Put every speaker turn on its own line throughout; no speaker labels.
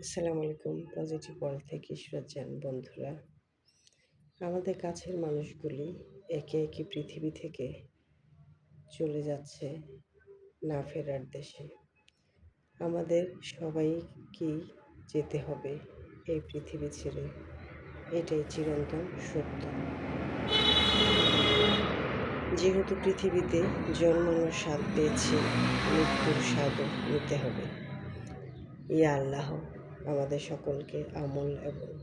আসসালামু আলাইকুম, positive world থেকে যান বন্ধুরা। আমাদের কাছের মানুষগুলি একে একে পৃথিবী থেকে চলে যাচ্ছে না ফেরার দেশে। আমাদের সবাইকেই যেতে হবে এই পৃথিবী ছেড়ে। এটাই চিরন্তন সত্য। যেহেতু পৃথিবীতে জন্মানোর স্বাদ পেয়েছি, মৃত্যুর স্বাদও নিতে হবে। ইয়া আল্লাহ আমাদের সকলকে আমল এবং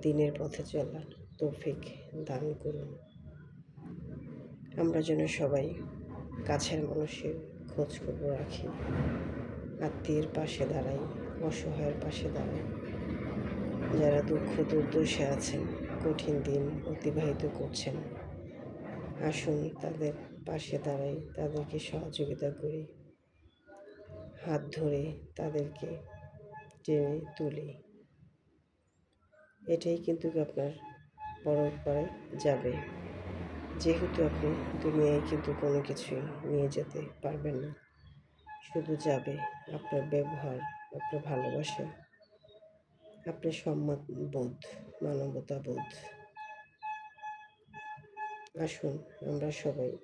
দিনের পথে চলার তৌফিক দান করুন। আমরা যেন সবাই কাছের মানুষের খোঁজ খবর রাখি, আত্মীয়ের পাশে দাঁড়াই, অসহায়ের পাশে দাঁড়াই। যারা দুঃখ দুর্দশে আছেন, কঠিন দিন অতিবাহিত করছেন, আসুন তাদের পাশে দাঁড়াই, তাদেরকে সহযোগিতা করি। হাত ধরে তাদেরকে টেনে তুলি। এটাই কিন্তু আপনার বড় পরে যাবে। যেহেতু আপনি দুনিয়ায় কিন্তু কোনো কিছুই নিয়ে যেতে পারবেন না। শুধু যাবে আপনার ব্যবহার, আপনার ভালোবাসা, আপনার সম্মান বোধ, মানবতা বোধ। আসুন আমরা সবাই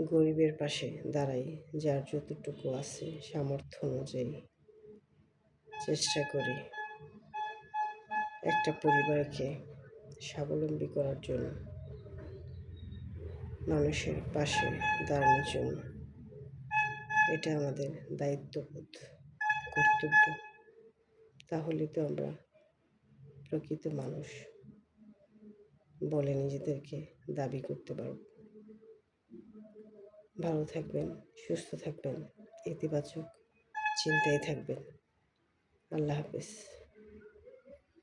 গরিবের পাশে দাঁড়াই, যার যতটুকু আছে সামর্থ্য অনুযায়ী। চেষ্টা করি একটা পরিবারকে স্বাবলম্বী করার জন্য মানুষের পাশে দাঁড়ানোর জন্য। এটা আমাদের দায়িত্ববোধ, কর্তব্য। তাহলে তো আমরা প্রকৃত মানুষ বলে নিজেদেরকে দাবি করতে পারব। ভালো থাকবেন, সুস্থ থাকবেন, ইতিবাচক চিন্তায় থাকবেন। আল্লাহ হাফিজ।